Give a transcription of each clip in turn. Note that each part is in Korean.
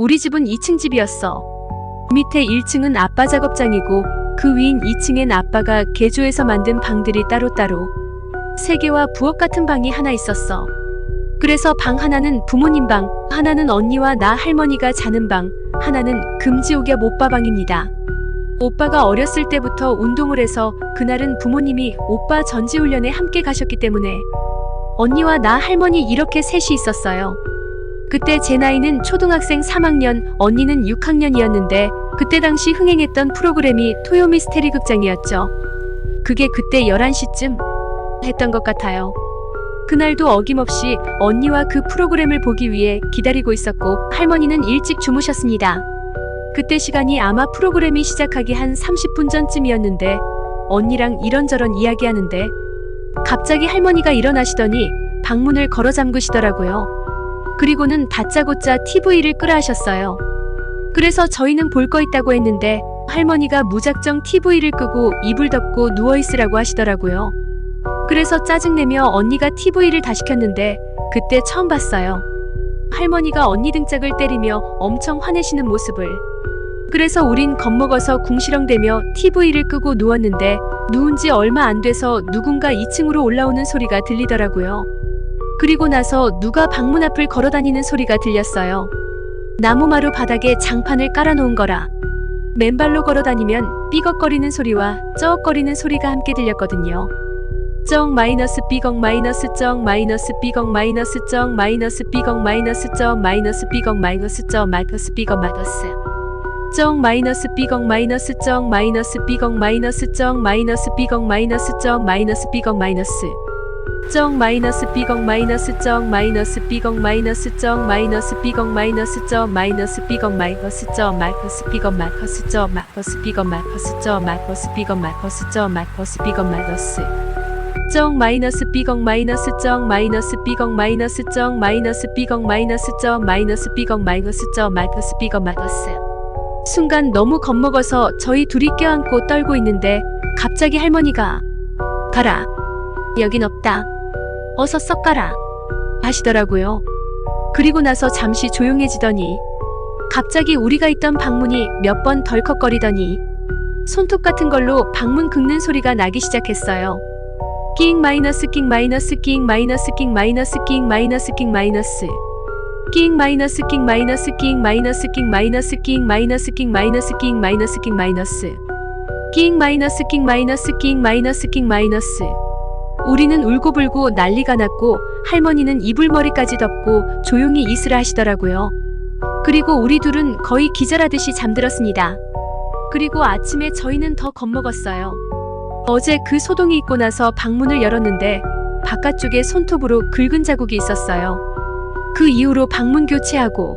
우리 집은 2층 집이었어. 밑에 1층은 아빠 작업장이고 그 위인 2층엔 아빠가 개조해서 만든 방들이 따로따로 세 개와 부엌 같은 방이 하나 있었어. 그래서 방 하나는 부모님 방, 하나는 언니와 나 할머니가 자는 방, 하나는 금지옥엽 오빠 방입니다. 오빠가 어렸을 때부터 운동을 해서 그날은 부모님이 오빠 전지훈련에 함께 가셨기 때문에 언니와 나 할머니 이렇게 셋이 있었어요. 그때 제 나이는 초등학생 3학년, 언니는 6학년이었는데 그때 당시 흥행했던 프로그램이 토요미스테리 극장이었죠. 그게 그때 11시쯤 했던 것 같아요. 그날도 어김없이 언니와 그 프로그램을 보기 위해 기다리고 있었고 할머니는 일찍 주무셨습니다. 그때 시간이 아마 프로그램이 시작하기 한 30분 전쯤이었는데 언니랑 이런저런 이야기하는데 갑자기 할머니가 일어나시더니 방문을 걸어 잠그시더라고요. 그리고는 다짜고짜 TV를 끄라 하셨어요. 그래서 저희는 볼 거 있다고 했는데 할머니가 무작정 TV를 끄고 이불 덮고 누워 있으라고 하시더라고요. 그래서 짜증내며 언니가 TV를 다 시 켰는데 그때 처음 봤어요. 할머니가 언니 등짝을 때리며 엄청 화내시는 모습을. 그래서 우린 겁먹어서 궁시렁대며 TV를 끄고 누웠는데 누운 지 얼마 안 돼서 누군가 2층으로 올라오는 소리가 들리더라고요. 그리고 나서 누가 방문 앞을 걸어 다니는 소리가 들렸어요. 나무마루 바닥에 장판을 깔아놓은 거라. 맨발로 걸어 다니면 삐걱거리는 소리와 쩌억거리는 소리가 함께 들렸거든요. 쩍 마이너스 삐걱 마이너스 쩍 마이너스 삐걱 마이너스 쩍 마이너스 삐걱 마이너스 쩍 마이너스 삐걱 마이너스 쩍 마이너스 삐걱 마이너스 쩍 마이너스 삐걱 마이너스 쩍 마이너스 삐걱 마이너스 쩍 마이너스 삐걱 마이너스 쩍 마이너스 삐걱 마이너스 쩍 마이너스 삐걱 마이너스 쩍 마이너스 삐걱 마이너스 쩍 마이너스 삐걱 마이너스 쩍 마이너스 삐걱 마이너스 쩍 마이너스 삐걱 마이너스 쩍 마이너스 삐걱 마이너스 쩍 마이너스 삐걱 마이너스 쩍 마이너스 삐걱 마이너스 쩍 마이너스 삐걱 마이너스 쩍 마이너스 삐걱 마이너스 쩍 마이너스 삐걱 마이너스 쩍 마이너스 삐걱 마이너스 쩍 마이너스 삐걱 마이너스 순간 너무 겁먹어서 저희 둘이 껴안고 떨고 있는데 갑자기 할머니가 가라 여긴 없다 어서 썩 가라 하시더라고요 그리고 나서 잠시 조용해지더니 갑자기 우리가 있던 방문이 몇 번 덜컥거리더니 손톱 같은 걸로 방문 긁는 소리가 나기 시작했어요 낑 마이너스 낑 마이너스 낑 마이너스 낑 마이너스 낑 마이너스 낑 마이너스 낑 마이너스 낑 마이너스 낑 마이너스 낑 마이너스 낑 마이너스 낑 마이너스 낑 마이너스 낑 마이너스 낑 마이너스 낑 마이너스 낑 마이너스 낑 마이너스 우리는 울고불고 난리가 났고 할머니는 이불머리까지 덮고 조용히 있으라 하시더라고요. 그리고 우리 둘은 거의 기절하듯이 잠들었습니다. 그리고 아침에 저희는 더 겁먹었어요. 어제 그 소동이 있고 나서 방문을 열었는데 바깥쪽에 손톱으로 긁은 자국이 있었어요. 그 이후로 방문 교체하고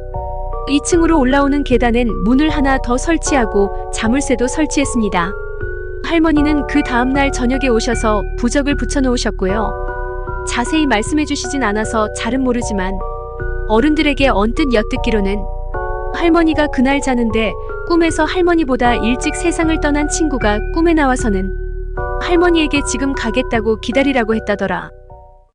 2층으로 올라오는 계단엔 문을 하나 더 설치하고 자물쇠도 설치했습니다. 할머니는 그 다음날 저녁에 오셔서 부적을 붙여놓으셨고요. 자세히 말씀해 주시진 않아서 잘은 모르지만 어른들에게 언뜻 엿듣기로는 할머니가 그날 자는데 꿈에서 할머니보다 일찍 세상을 떠난 친구가 꿈에 나와서는 할머니에게 지금 가겠다고 기다리라고 했다더라.